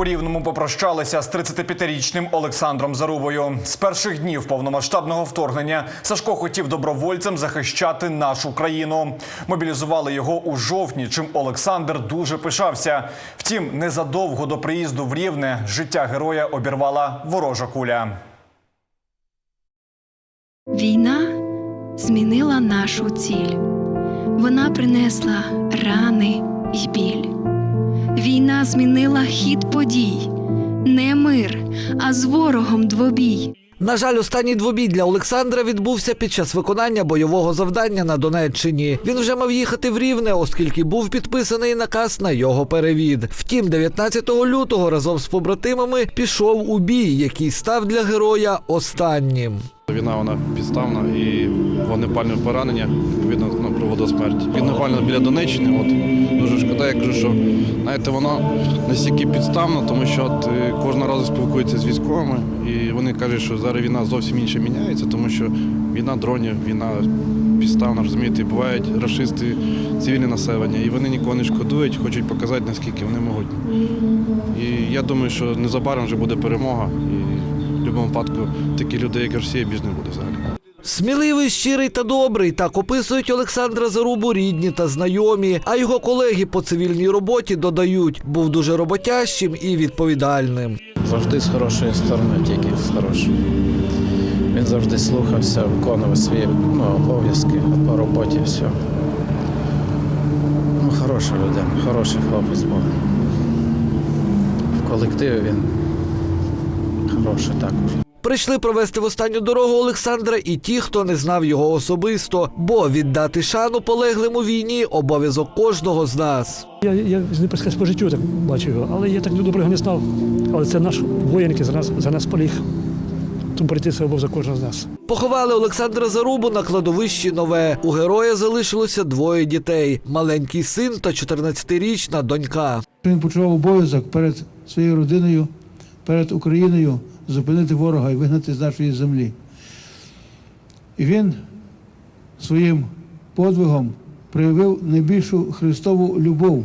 У Рівному попрощалися з 35-річним Олександром Зарубою. З перших днів повномасштабного вторгнення Сашко хотів добровольцем захищати нашу країну. Мобілізували його у жовтні, чим Олександр дуже пишався. Втім, незадовго до приїзду в Рівне життя героя обірвала ворожа куля. Війна змінила нашу ціль. Вона принесла. Війна змінила хід подій, не мир, а з ворогом двобій. На жаль, останній двобій для Олександра відбувся під час виконання бойового завдання на Донеччині. Він вже мав їхати в Рівне, оскільки був підписаний наказ на його перевід. Втім, 19 лютого разом з побратимами пішов у бій, який став для героя останнім. Війна вона підставна і вогнепальне поранення відповідно ну, до смерті. Вогнепальне біля Донеччини. От дуже шкода, я кажу, що знаєте, воно настільки підставно, тому що от е, кожного разу спілкуються з військовими, і вони кажуть, що зараз війна зовсім інше міняється, тому що війна дронів, війна підставна, розумієте, бувають расисти, цивільне населення, і вони нікого не шкодують, хочуть показати, наскільки вони можуть. І я думаю, що незабаром вже буде перемога. І в будь-якому випадку такі людей, як Росія, більш не буде взагалі. Сміливий, щирий та добрий так описують Олександра Зарубу рідні та знайомі. А його колеги по цивільній роботі додають, був дуже роботящим і відповідальним. Завжди з хорошої сторони, тільки з хорошої. Він завжди слухався, виконував свої ну, обов'язки по роботі, все. Ну, хороша людина, хороший хлопець був. В колективі він хороший також. Прийшли провести в останню дорогу Олександра і ті, хто не знав його особисто, бо віддати шану полеглим у війні обов'язок кожного з нас. Я, я з ним по життю так бачу його, але я так добре не знав. Але це наш воїн, який за нас, за нас поліг. Тому прийти це обов'язок кожного з нас. Поховали Олександра Зарубу на кладовищі нове. У героя залишилося двоє дітей: маленький син та 14-річна донька. Він почував обов'язок перед своєю родиною, перед Україною зупинити ворога і вигнати з нашої землі. І він своїм подвигом проявив найбільшу Христову любов.